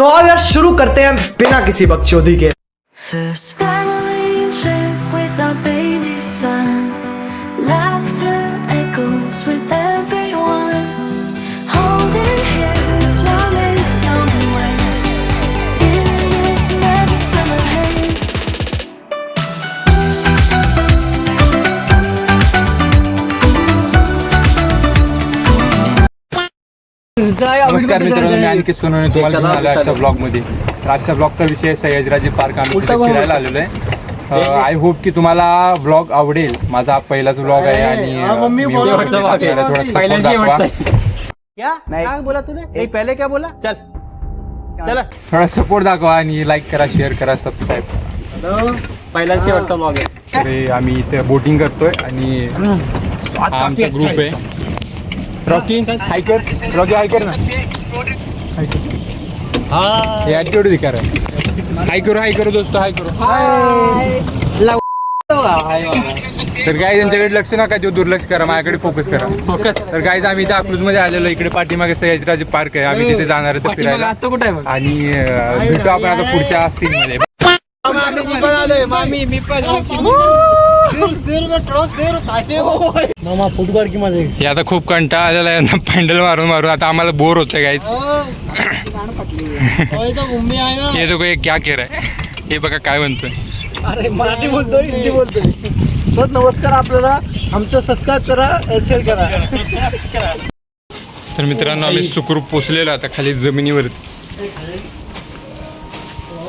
तो आओ यार शुरू करते हैं बिना किसी बकचोदी के। नमस्कार मित्रांनो मी आणखी सोनवणे. तुम्हाला घेऊन आलो आजच्या ब्लॉगमध्ये तर आजच्या ब्लॉगचा विषय सयाजीराजे पार्क आम्ही तिथे फिरायला आलेलो आहे. आय होप की तुम्हाला ब्लॉग आवडेल. माझा हा पहिलाच ब्लॉग आहे आणि थोडा support दाखवा. क्या? क्या बोला तूने? नहीं पहले क्या बोला? चल. चला. थोडा सपोर्ट दाखवा आणि लाईक करा शेअर करा सबस्क्राईब पहिला शेवटचा ब्लॉग आहे. तर आम्ही इथे बोटिंग करतोय आणि आमचा ग्रुप आहे. रॉकी हाय कर रॉकी हाय कर ना हे ॲटिट्यूड दिकार हाय करू हाय करू दोस्तो हाय करू. तर काय त्यांच्याकडे लक्ष नका देऊ दुर्लक्ष करा माझ्याकडे फोकस करा. फोकस तर काय आम्ही इथे अकलूजमध्ये आलेलो इकडे पाठीमागे सयाजीराजे पार्क आहे. आम्ही तिथे जाणार आहे फिरायला. आता कुठे आहे आणि भेटू आपण आता पुढच्या सीन मध्ये. हे आता खूप कंटाळा आलेला आहे. पॅन्डल मारून मारून. आता आम्हाला बोर होतंय गाईच हे. तो काही क्या केर आहे. हे बघा काय म्हणतोय. अरे मराठी बोलतोय हिंदी बोलतोय. सर नमस्कार आपल्याला. आमचं सबस्क्राईब करा शेअर करा. तर मित्रांनो आम्ही सुखरूप पोचलेलो आता खाली जमिनीवर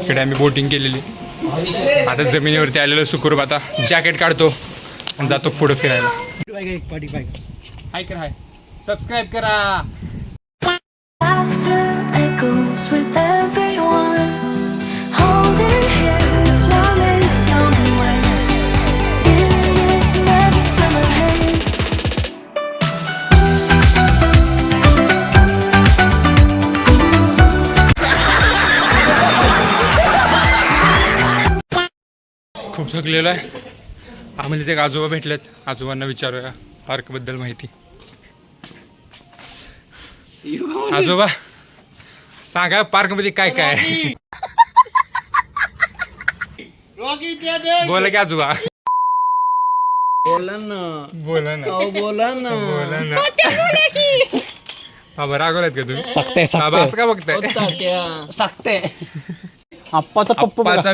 इकडे आम्ही बोटिंग केलेली. आता जमिनीवरती आलेलो सुखरूप आता जॅकेट काढतो आणि जातो पुढे फिरायला. हाय कर. हाय सबस्क्राईब करा खूप थकलेलो आहे. आम्हाला तिथे एक आजोबा भेटलेत. आजोबांना विचारूया पार्कबद्दल माहिती. आजोबा सांगा पार्कमध्ये काय काय आहे? बोला की आजोबा. बोला ना. बोला ना. बोला ना. बोला ना. बाबा रागवलात का तुम्ही? सकते बाबा असं का बघताय? क्या? सकते आप्पाचा पप्पू बघा. आप्पाचा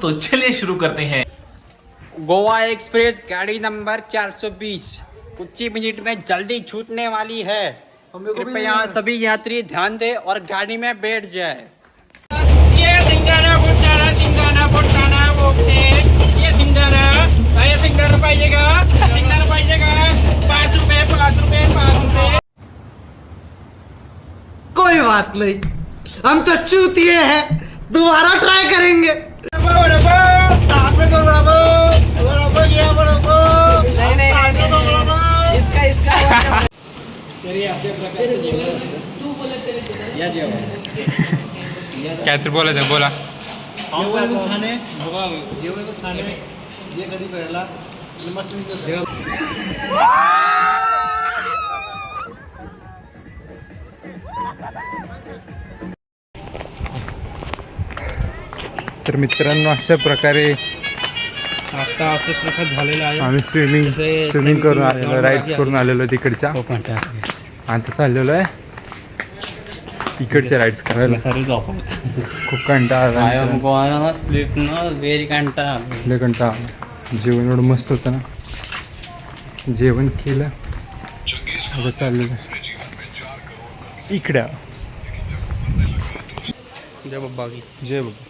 तो चलिए शुरू करते हैं। गोवा एक्सप्रेस गाड़ी नंबर 420 कुछ ही मिनट में जल्दी छूटने वाली है। कृपया सभी यात्री ध्यान दें और गाड़ी में बैठ जाए। ये सिंगारा फुटाना सिंगारा फुटाना बोगते ये सिंगारा ये सिंगारा का सिंगारा का पाच रुपये पाच रुपये पाच रुपये कोई बात नहीं। हम तो चूतिए हैं। दोबारा ट्राई करेंगे। इसका काय तर बोलायचं बोला छान आहे जेवण छान आहे जे कधी फिरायला मस्त तर मित्रांनो अशा प्रकारे आता असं प्रकार झालेला आहे. आम्ही स्विमिंग स्विमिंग करून आलेलो राईड्स करून आलेलो तिकडच्या. आता चाललेलो आहे. इकडच्या राईड्स करायला. खूप कंटाळा आला. स्लिप न व्हेरी कंटा लय कंटाळा. जेवण एवढं मस्त होतं ना. जेवण केलं. आता चाललेलं. इकडं. जय बाबा जय बाबा.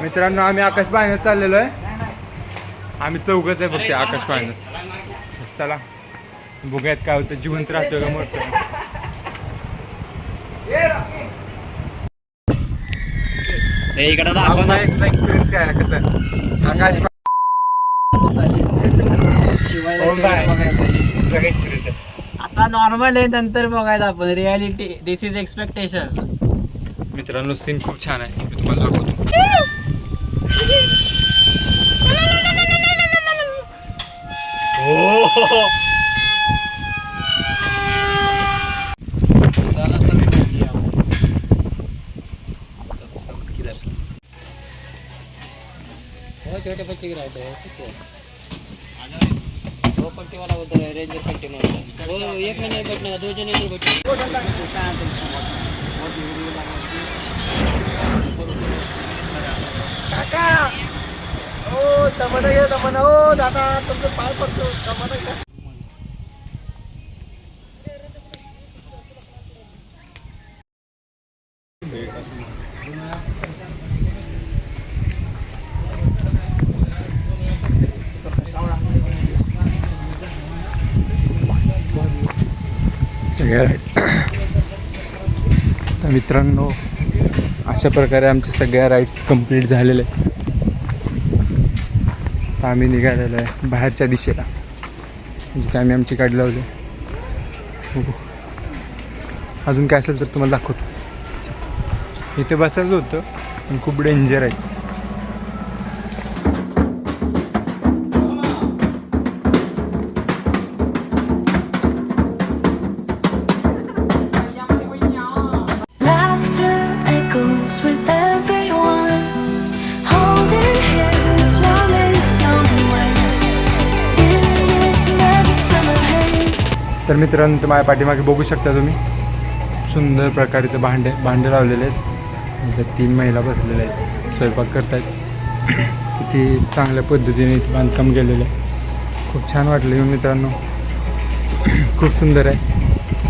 मित्रांनो आम्ही आकाश पाहण्यात चाललेलो आहे. आम्ही चौघच आहे फक्त आकाश पाहण्यात. चला बघूयात काय होतं. जिवंत राहतोय का मरतोय इकडे तुला एक्सपिरियन्स काय कसं आकाश एक्सपिरियन्स आहे? आता नॉर्मल आहे नंतर बघायचं आपण. रियालिटी दिस इज एक्सपेक्टेशन मित्रांनो सीन खूप छान आहे. मी तुम्हाला दाखवतो. छोटे बच्चे गिराते हैं. पट्टी वाला उधर है रेंजर पट्टी में वो हो, एक में नहीं बैठने का दो जने इधर बैठे काका! ओ दमन घ्या दमन ओ दादा तुमचं पाय पडतो दमन घ्या सगळ्या राईट तर मित्रांनो अशा प्रकारे आमच्या सगळ्या राईड्स कंप्लीट झालेल्या आहेत. तर आम्ही निघालेलो आहे बाहेरच्या दिशेला. म्हणजे जिथे आम्ही आमची गाडी लावली. अजून काय असेल तर तुम्हाला दाखवतो. इथे बसायचं होतं पण खूप डेंजर आहे. तर मित्रांनो तर माझ्या पाठीमागे बघू शकता तुम्ही. सुंदर प्रकारे ते भांडे भांडे लावलेले आहेत. तर तीन महिला बसलेल्या आहेत. स्वयंपाक करतायत. किती चांगल्या पद्धतीने बांधकाम केलेलं आहे. खूप छान वाटलं येऊन मित्रांनो. खूप सुंदर आहे.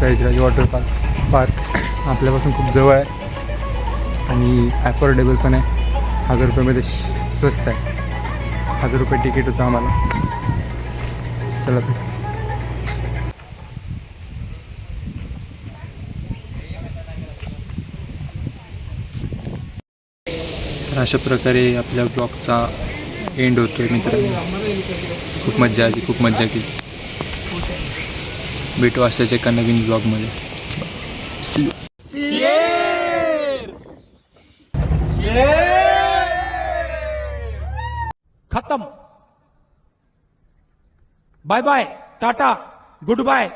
सयाजीराज वॉटर पार्क पार्क आपल्यापासून खूप जवळ आहे. आणि ॲफोर्डेबल पण आहे. हजार रुपयामध्ये श- स्वस्त आहे. हजार रुपये तिकीट होतं आम्हाला. चला तर. अशा प्रकारे आपल्या ब्लॉगचा एंड होतो आहे मित्रांनो. खूप मज्जा आली खूप मज्जा केली. भेटू असल्याच एका नवीन ब्लॉगमध्ये. खतम. Bye bye tata goodbye